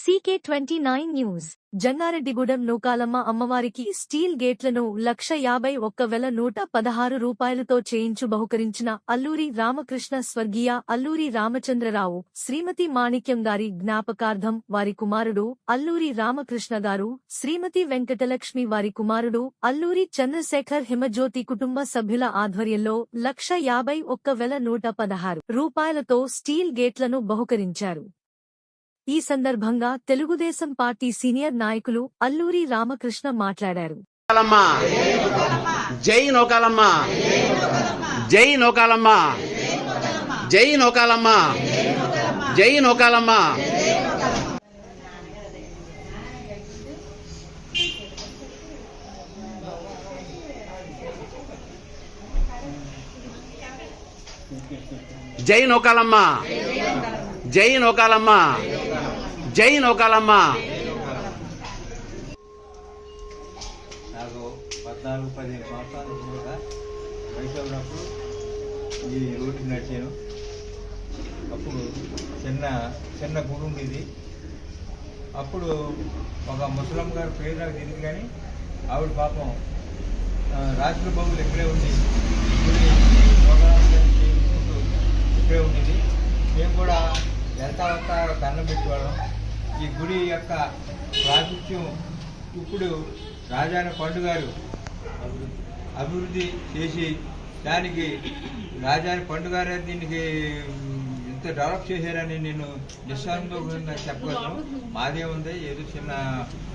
CK twenty nine news. Jannareddygudem Nookalamma అమ్మవారికి steel గేట్లను లక్ష యాభై ఒక్క వేల నూట పదహారు రూపాయలతో చేయించు బహుకరించిన అల్లూరి రామకృష్ణ స్వర్గీయ అల్లూరి రామచంద్రరావు శ్రీమతి మాణిక్యం గారి జ్ఞాపకార్థం వారి కుమారుడు అల్లూరి రామకృష్ణ గారు శ్రీమతి వెంకటలక్ష్మి వారి కుమారుడు అల్లూరి చంద్రశేఖర్ హిమజ్యోతి కుటుంబ సభ్యుల ఆధ్వర్యంలో లక్ష యాభై ఒక్క వేల నూట పదహారు రూపాయలతో స్టీల్ గేట్లను బహుకరించారు. ఈ సందర్భంగా తెలుగుదేశం పార్టీ సీనియర్ నాయకులు అల్లూరి రామకృష్ణ మాట్లాడారు. జై నౌకాలమ్మ. జై నౌకాలమ్మ. జై నౌకాలమ్మ. జై నౌకాలమ్మ. జై నౌకాలమ్మ. జై నౌకాలమ్మ. జై నౌకాలమ్మ. నాకు పద్నాలుగు పదిహేను సంవత్సరాల కూడా వయసు ఉన్నప్పుడు ఈ రోడ్డు నడిచాను. అప్పుడు చిన్న చిన్న గుడి ఉండేది అప్పుడు ఒక ముసలమ్మ గారు పేరు నాకు తెలియదు కానీ ఆవిడ పాపం రాత్రి బాబులు ఇక్కడే ఉంది ఒక ఈ గుడి యొక్క ప్రాతిథ్యం ఇప్పుడు రాజాన పండు గారు అభివృద్ధి చేసి దానికి రాజాని పండు గారు దీనికి ఇంత డెవలప్ చేశారని నేను నిస్సందోహంగా చెప్పగలను. మాదే ఉంది. ఏదో చిన్న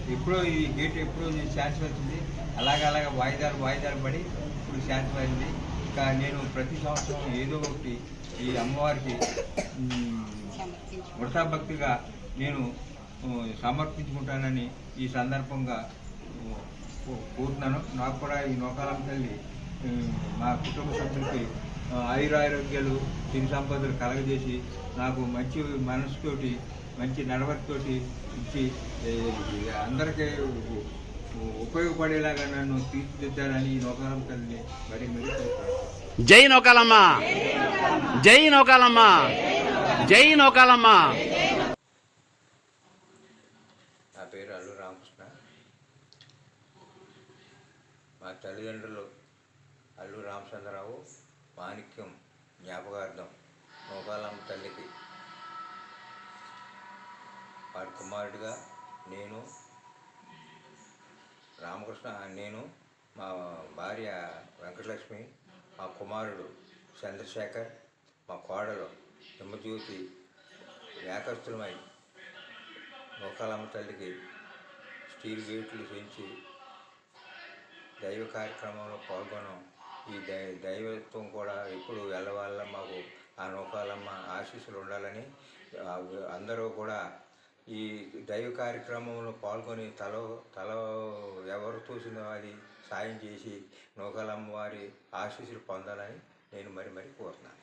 ఎప్పుడో ఈ గేట్ ఎప్పుడో ఛాన్స్ వచ్చింది. అలాగే అలాగే వాయిదాలు వాయిదాలు పడి ఇప్పుడు ఛాన్స్ అయింది. ఇంకా నేను ప్రతి సంవత్సరం ఏదో ఒకటి ఈ అమ్మవారికి మ్, వృషాభక్తిగా నేను సమర్పించుకుంటానని ఈ సందర్భంగా కోరుతున్నాను. నాకు కూడా ఈ నోకాలం తల్లి మా కుటుంబ సభ్యులకి ఆయురారోగ్యాలు సిరి సంపదలు కలగజేసి నాకు మంచి మనసుతోటి మంచి నడవడితోటి ఇచ్చి అందరికీ ఉపయోగపడేలాగా నన్ను తీర్చిదిద్దాలని ఈ నౌకాలం తల్లిని మరి మీరు జై నౌకాలమ్మ. జై నౌకాలమ్మ. జై నౌకాలమ్మ నా పేరు అల్లు మా తల్లిదండ్రులు అల్లు రామచంద్రరావు మాణిక్యం జ్ఞాపకార్థం నూకాలమ్మ తల్లికి. వాడి కుమారుడిగా నేను రామకృష్ణ నేను మా భార్య వెంకటలక్ష్మి మా కుమారుడు చంద్రశేఖర్ మా కోడలు హిమజ్యోతి ఏకస్తులమై నూకాలమ్మ తల్లికి స్టీల్ గేట్లు పెంచి దైవ కార్యక్రమంలో పాల్గొనం ఈ దై దైవత్వం కూడా ఎప్పుడు వెళ్ళవాళ్ళ మాకు ఆ నూకాలమ్మ ఆశీస్సులు ఉండాలని అందరూ కూడా ఈ దైవ కార్యక్రమంలో పాల్గొని తల తల ఎవరు తోసిందో అది సాయం చేసి నూకాలమ్మ వారి ఆశీస్సులు పొందాలని నేను మరి మరి కోరుతున్నాను.